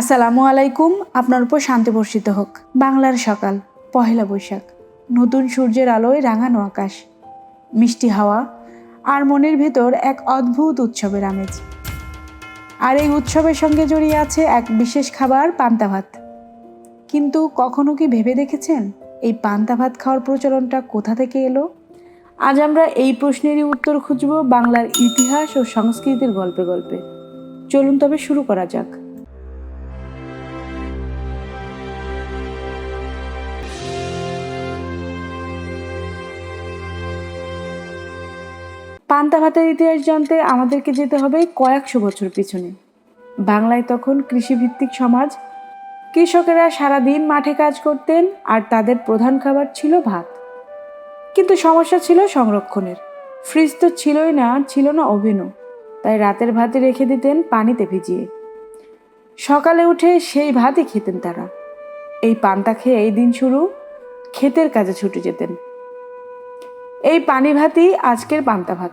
আসসালামু আলাইকুম, আপনার উপর শান্তি বর্ষিত হোক। বাংলার সকাল, পহেলা বৈশাখ, নতুন সূর্যের আলোয় রাঙানো আকাশ, মিষ্টি হাওয়া, আর মনের ভেতর এক অদ্ভুত উৎসবের আমেজ। আর এই উৎসবের সঙ্গে জড়িয়ে আছে এক বিশেষ খাবার, পান্তা ভাত। কিন্তু কখনো কি ভেবে দেখেছেন, এই পান্তা ভাত খাওয়ার প্রচলনটা কোথা থেকে এলো? আজ আমরা এই প্রশ্নেরই উত্তর খুঁজব বাংলার ইতিহাস ও সংস্কৃতির গল্পে গল্পে। চলুন তবে শুরু করা যাক। পান্তা ভাতের ইতিহাস জানতে আমাদেরকে যেতে হবে কয়েকশো বছর পিছনে। বাংলায় তখন কৃষিভিত্তিক সমাজ। কৃষকেরা সারাদিন মাঠে কাজ করতেন আর তাদের প্রধান খাবার ছিল ভাত। কিন্তু সমস্যা ছিল সংরক্ষণের। ফ্রিজ তো ছিলই না, ছিল না ওভেনও। তাই রাতের ভাতে রেখে দিতেন পানিতে ভিজিয়ে। সকালে উঠে সেই ভাতই খেতেন তারা। এই পান্তা খেয়ে এই দিন শুরু, ক্ষেতের কাজে ছুটে যেতেন। এই পানি ভাতই আজকের পান্তা ভাত।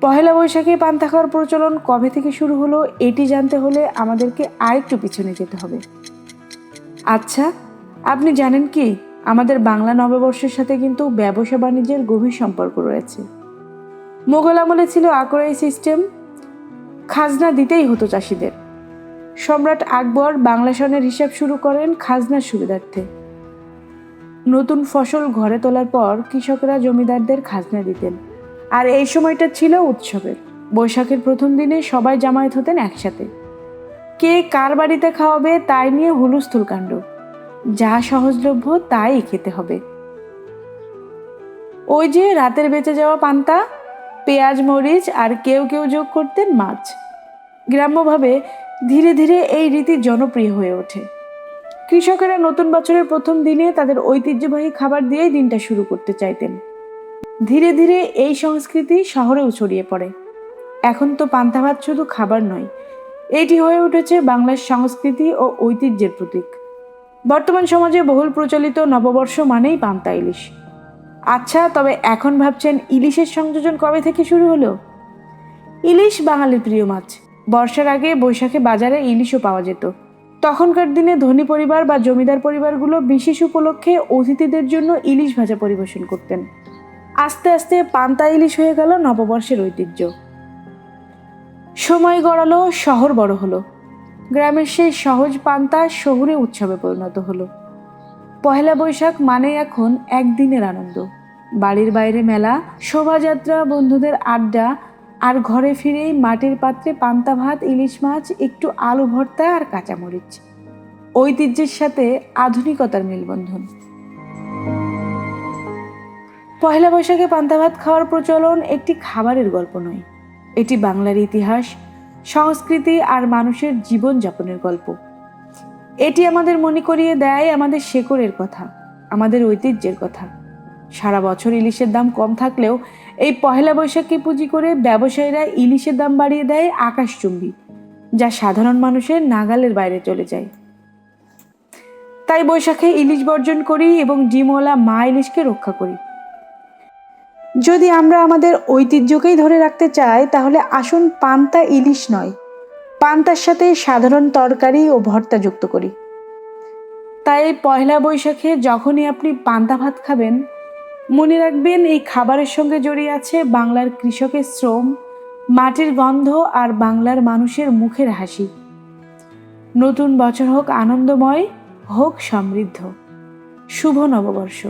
পহেলা বৈশাখে পান্তা খাওয়ার প্রচলন কবে থেকে শুরু হলো এটি জানতে হলে আমাদেরকে আরেকটু পিছনে যেতে হবে। আচ্ছা আপনি জানেন কি, আমাদের বাংলা নববর্ষের সাথে কিন্তু ব্যবসা বাণিজ্যের গভীর সম্পর্ক রয়েছে। মোগল আমলে ছিল আকরাই সিস্টেম, খাজনা দিতেই হতো চাষিদের। সম্রাট আকবর বাংলা সনের হিসাব শুরু করেন খাজনার সুবিধার্থে। নতুন ফসল ঘরে তোলার পর কৃষকরা জমিদারদের খাজনা দিতেন। আর এই সময়টা ছিল উৎসবের। বৈশাখের প্রথম দিনে সবাই জামায়াত হতেন একসাথে। কে কার বাড়িতে খাওয়াবে তাই নিয়ে হুলুস্থুল কাণ্ড। যা সহজলভ্য তাই খেতে হবে। ওই যে রাতের বেঁচে যাওয়া পান্তা, পেঁয়াজ, মরিচ আর কেউ কেউ যোগ করতেন মাছ। গ্রাম্যভাবে ধীরে ধীরে এই রীতি জনপ্রিয় হয়ে ওঠে। কৃষকেরা নতুন বছরের প্রথম দিনে তাদের ঐতিহ্যবাহী খাবার দিয়েই দিনটা শুরু করতে চাইতেন। ধীরে ধীরে এই সংস্কৃতি শহরেও ছড়িয়ে পড়ে। এখন তো পান্তা ভাত শুধু খাবার নয়, এটি হয়ে উঠেছে বাংলার সংস্কৃতি ও ঐতিহ্যের প্রতীক। বর্তমান সমাজে বহুল প্রচলিত নববর্ষ মানেই পান্তা ইলিশ। আচ্ছা তবে এখন ভাবছেন ইলিশের সংযোজন কবে থেকে শুরু হলো? ইলিশ বাঙালির প্রিয় মাছ। বর্ষার আগে বৈশাখে বাজারে ইলিশও পাওয়া যেত। তখনকার দিনে ধনী পরিবার বা জমিদার পরিবারগুলো বিশেষ উপলক্ষে অতিথিদের জন্য ইলিশ ভাজা পরিবেশন করতেন। আস্তে আস্তে পান্তা ইলিশ হয়ে গেল নববর্ষের ঐতিহ্য। সময় গড়ালো, শহর বড় হলো। গ্রামের সেই সহজ পান্তা শহুরে উৎসবে পরিণত হলো। পহেলা বৈশাখ মানে এখন একদিনের আনন্দ। বাড়ির বাইরে মেলা, শোভাযাত্রা, বন্ধুদের আড্ডা আর ঘরে ফিরেই মাটির পাত্রে পান্তা ভাত, ইলিশ মাছ, একটু আলু ভর্তা আর কাঁচামরিচ। ঐতিহ্যের সাথে আধুনিকতার মেলবন্ধন। পহেলা বৈশাখে পান্তা ভাত খাওয়ার প্রচলন একটি খাবারের গল্প নয়। এটি বাংলার ইতিহাস, সংস্কৃতি আর মানুষের জীবনযাপনের গল্প। এটি আমাদের মনে করিয়ে দেয় আমাদের শেকড়ের কথা, আমাদের ঐতিহ্যের কথা। সারা বছর ইলিশের দাম কম থাকলেও এই পহেলা বৈশাখকে পুঁজি করে ব্যবসায়ীরা ইলিশের দাম বাড়িয়ে দেয় আকাশচুম্বী, যা সাধারণ মানুষের নাগালের বাইরে চলে যায়। তাই বৈশাখে ইলিশ বর্জন করি এবং ডিমওয়ালা মা ইলিশকে রক্ষা করি। যদি আমরা আমাদের ঐতিহ্যকেই ধরে রাখতে চাই, তাহলে আসুন পান্তা ইলিশ নয়, পান্তার সাথে সাধারণ তরকারি ও ভর্তা যুক্ত করি। তাই পয়লা বৈশাখে যখনই আপনি পান্তা ভাত খাবেন মনে রাখবেন, এই খাবারের সঙ্গে জড়িয়ে আছে বাংলার কৃষকের শ্রম, মাটির গন্ধ আর বাংলার মানুষের মুখের হাসি। নতুন বছর হোক আনন্দময়, হোক সমৃদ্ধ। শুভ নববর্ষ।